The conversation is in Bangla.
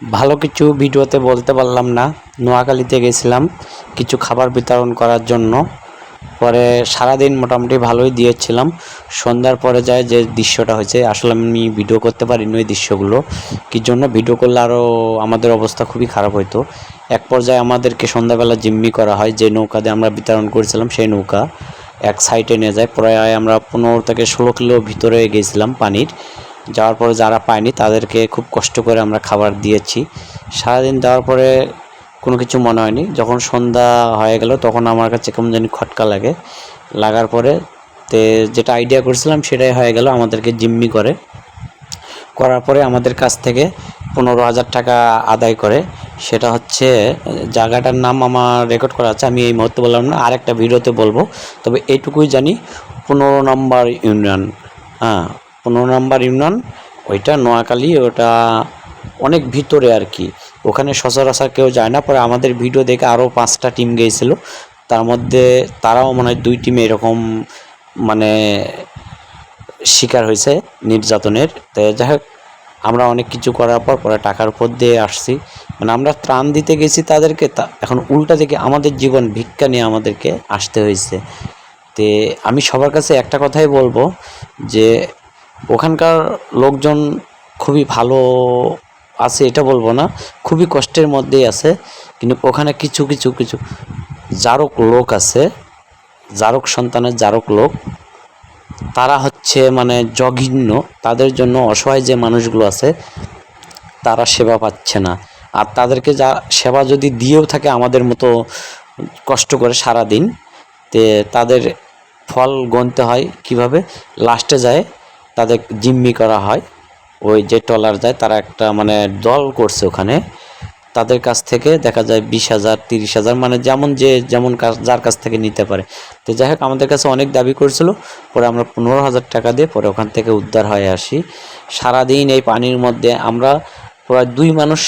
ভালো কিছু ভিডিওতে বলতে পারলাম না। নোয়াখালীতে গেছিলাম কিছু খাবার বিতরণ করার জন্য। পরে সারাদিন মোটামুটি ভালোই দিয়েছিলাম। সন্ধ্যার পরে যায় যে দৃশ্যটা হয়েছে, আসলে আমি ভিডিও করতে পারিনি ওই দৃশ্যগুলো। কি জন্য? ভিডিও করলে আরও আমাদের অবস্থা খুবই খারাপ হতো এক পর্যায়ে আমাদেরকে সন্ধ্যাবেলা জিম্মি করা হয়, যে নৌকা দিয়ে আমরা বিতরণ করেছিলাম সেই নৌকা এক সাইডে নিয়ে যায়। প্রায় আমরা পনেরো থেকে ষোলো কিলো ভিতরে গেছিলাম পানির। যাওয়ার পরে যারা পায়নি, তাদেরকে খুব কষ্ট করে আমরা খাবার দিয়েছি। সারাদিন দেওয়ার পরে কোনো কিছু মনে হয়নি। যখন সন্ধ্যা হয়ে গেল, তখন আমার কাছে কেমন জানি খটকা লাগে। লাগার পরে তে যেটা আইডিয়া করেছিলাম, সেটাই হয়ে গেল আমাদেরকে জিম্মি করে। করার পরে আমাদের কাছ থেকে পনেরো হাজার টাকা আদায় করে। সেটা হচ্ছে, জায়গাটার নাম আমার রেকর্ড করা আছে। আমি এই মুহূর্তে বললাম না, আরেকটা ভিডিওতে বলব। তবে এইটুকুই জানি, পনেরো নম্বর ইউনিয়ন হ্যাঁ। পনেরো নম্বর ইউনিয়ন, ওইটা নোয়াখালী, ওটা অনেক ভিতরে আর কি। ওখানে সচরাচর কেউ যায় না, পরে আমাদের ভিডিও দেখে আরও পাঁচটা টিম গিয়েছিল। তার মধ্যে তারাও মনে হয় দুই টিমে এরকম মানে শিকার হয়েছে নির্যাতনের। তো যাই হোক, আমরা অনেক কিছু করার পর পরে টাকার উপর দিয়ে আসছি। মানে আমরা ত্রাণ দিতে গেছি তাদেরকে, তা এখন উল্টা থেকে আমাদের জীবন ভিক্ষা নিয়ে আমাদেরকে আসতে হয়েছে। তে আমি সবার কাছে একটা কথাই বলব যে ওখানকার লোকজন খুবই ভালো আছে, এটা বলব না। খুবই কষ্টের মধ্যেই আছে, কিন্তু ওখানে কিছু কিছু কিছু জারক লোক আছে, জারক সন্তানের জারক লোক। তারা হচ্ছে মানে জঘিন্য, তাদের জন্য অসহায় যে মানুষগুলো আছে, তারা সেবা পাচ্ছে না। আর তাদেরকে যা, সেবা যদি দিয়েও থাকে আমাদের মতো কষ্ট করে সারা দিন তে তাদের ফল গণতে হয়। কীভাবে? লাস্টে যায় তাদের জিম্মি করা হয়। ওই যে ট্রলার যায়, তারা একটা মানে দল করছে ওখানে। তাদের কাছ থেকে দেখা যায় বিশ হাজার, তিরিশ হাজার মানে যেমন যে, যেমন যার কাছ থেকে নিতে পারে। তো যাই হোক, আমাদের কাছে অনেক দাবি করেছিল। পরে আমরা পনেরো হাজার টাকা দিয়ে পরে ওখান থেকে উদ্ধার হয়ে আসি। সারাদিন এই পানির মধ্যে আমরা প্রায় দুই মানুষ